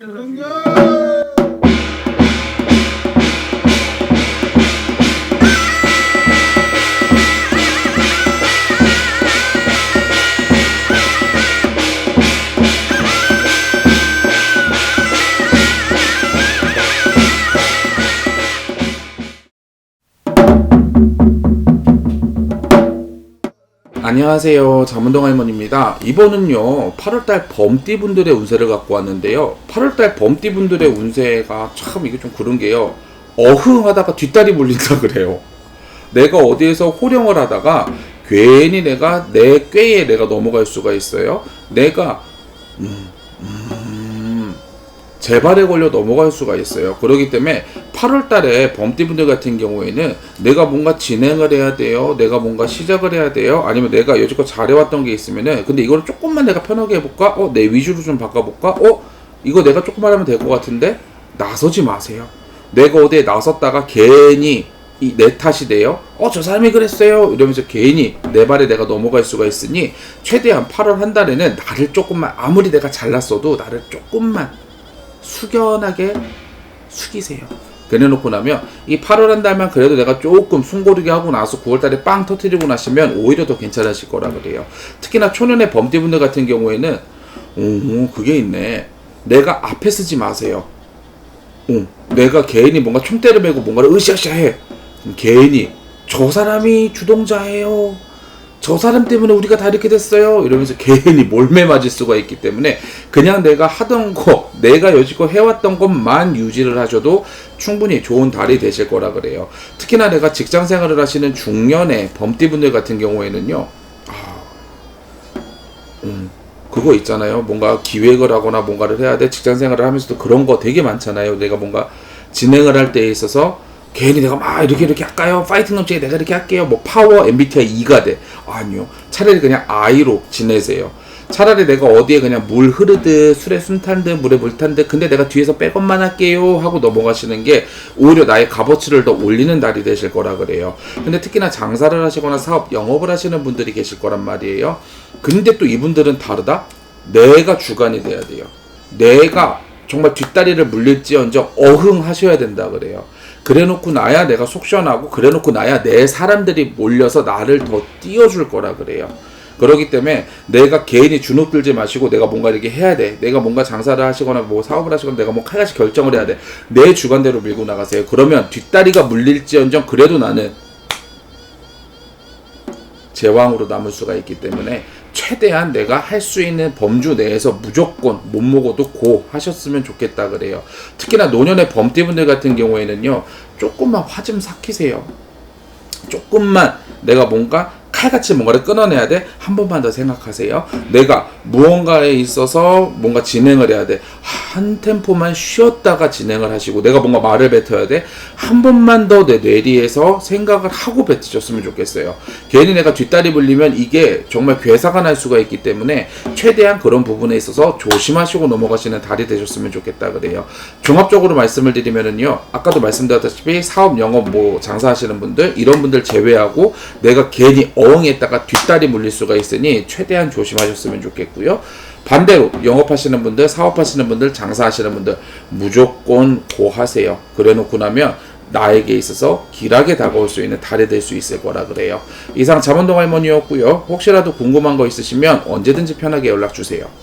哎呀！ 안녕하세요. 잠운동 할머니입니다. 이번은요, 8월달 범띠분들의 운세를 갖고 왔는데요. 8월달 범띠분들의 운세가 참 이게 좀 그런 게요. 어흥 하다가 뒷다리 물린다 그래요. 내가 어디에서 호령을 하다가 괜히 내가 내 꾀에 내가 넘어갈 수가 있어요. 내가 음, 음, 재발에 걸려 넘어갈 수가 있어요. 그렇기 때문에 8월 달에 범띠분들 같은 경우에는 내가 뭔가 진행을 해야 돼요. 내가 뭔가 시작을 해야 돼요. 아니면 내가 여지껏 잘해왔던 게 있으면은 근데 이거를 조금만 내가 편하게 해볼까? 어, 내 위주로 좀 바꿔볼까? 어, 이거 내가 조금만 하면 될 것 같은데 나서지 마세요. 내가 어디에 나섰다가 괜히 이내 탓이 돼요. 어, 저 사람이 그랬어요. 이러면서 괜히 내 발에 내가 넘어갈 수가 있으니 최대한 8월 한 달에는 나를 조금만 아무리 내가 잘났어도 나를 조금만 숙연하게 숙이세요. 그래놓고 나면 이 8월 한 달만 그래도 내가 조금 숨고르게 하고 나서 9월 달에 빵 터트리고 나시면 오히려 더 괜찮으실 거라 그래요. 특히나 초년의 범띠분들 같은 경우에는 오 그게 있네. 내가 앞에 쓰지 마세요. 어, 내가 개인이 뭔가 총대를 메고 뭔가를 으쌰으쌰 해. 개인이 저 사람이 주동자예요. 저 사람 때문에 우리가 다 이렇게 됐어요. 이러면서 개인이 몰매 맞을 수가 있기 때문에 그냥 내가 하던 거, 내가 여지껏 해왔던 것만 유지를 하셔도 충분히 좋은 달이 되실 거라 그래요. 특히나 내가 직장 생활을 하시는 중년의 범띠분들 같은 경우에는요. 음, 그거 있잖아요. 뭔가 기획을 하거나 뭔가를 해야 돼. 직장 생활을 하면서도 그런 거 되게 많잖아요. 내가 뭔가 진행을 할 때에 있어서 괜히 내가 막 이렇게 이렇게 할까요? 파이팅 넘치게 내가 이렇게 할게요. 뭐 파워 MBTI 2가 돼. 아니요. 차라리 그냥 I로 지내세요. 차라리 내가 어디에 그냥 물 흐르듯 술에 숨 탄 듯 물에 물 탄 듯 근데 내가 뒤에서 백업만 할게요 하고 넘어가시는 게 오히려 나의 값어치를 더 올리는 날이 되실 거라 그래요. 근데 특히나 장사를 하시거나 사업 영업을 하시는 분들이 계실 거란 말이에요. 근데 또 이분들은 다르다. 내가 주관이 돼야 돼요. 내가 정말 뒷다리를 물릴지언정 어흥하셔야 된다 그래요. 그래놓고 나야 내가 속 시원하고 그래놓고 나야 내 사람들이 몰려서 나를 더 띄워줄 거라 그래요. 그렇기 때문에 내가 개인이 주눅 들지 마시고 내가 뭔가 이렇게 해야 돼. 내가 뭔가 장사를 하시거나 뭐 사업을 하시거나 내가 뭐 칼같이 결정을 해야 돼. 내 주관대로 밀고 나가세요. 그러면 뒷다리가 물릴지언정 그래도 나는 제왕으로 남을 수가 있기 때문에 최대한 내가 할 수 있는 범주 내에서 무조건 못 먹어도 고 하셨으면 좋겠다 그래요. 특히나 노년의 범띠분들 같은 경우에는요, 조금만 화 좀 삭히세요. 조금만 내가 뭔가 칼같이 뭔가를 끊어내야 돼. 한 번만 더 생각하세요. 내가 무언가에 있어서 뭔가 진행을 해야 돼. 한 템포만 쉬었다가 진행을 하시고 내가 뭔가 말을 뱉어야 돼. 한 번만 더 내 뇌리에서 생각을 하고 뱉으셨으면 좋겠어요. 괜히 내가 뒷다리 불리면 이게 정말 괴사가 날 수가 있기 때문에 최대한 그런 부분에 있어서 조심하시고 넘어가시는 달이 되셨으면 좋겠다 그래요. 종합적으로 말씀을 드리면은요. 아까도 말씀드렸다시피 사업, 영업, 뭐 장사하시는 분들 이런 분들 제외하고 내가 괜히 어 흥했다가 뒷다리 물릴 수가 있으니 최대한 조심하셨으면 좋겠고요. 반대로 영업하시는 분들, 사업하시는 분들, 장사하시는 분들 무조건 고하세요. 그래놓고 나면 나에게 있어서 길하게 다가올 수 있는 달이 될 수 있을 거라 그래요. 이상 잠원동 할머니였고요. 혹시라도 궁금한 거 있으시면 언제든지 편하게 연락 주세요.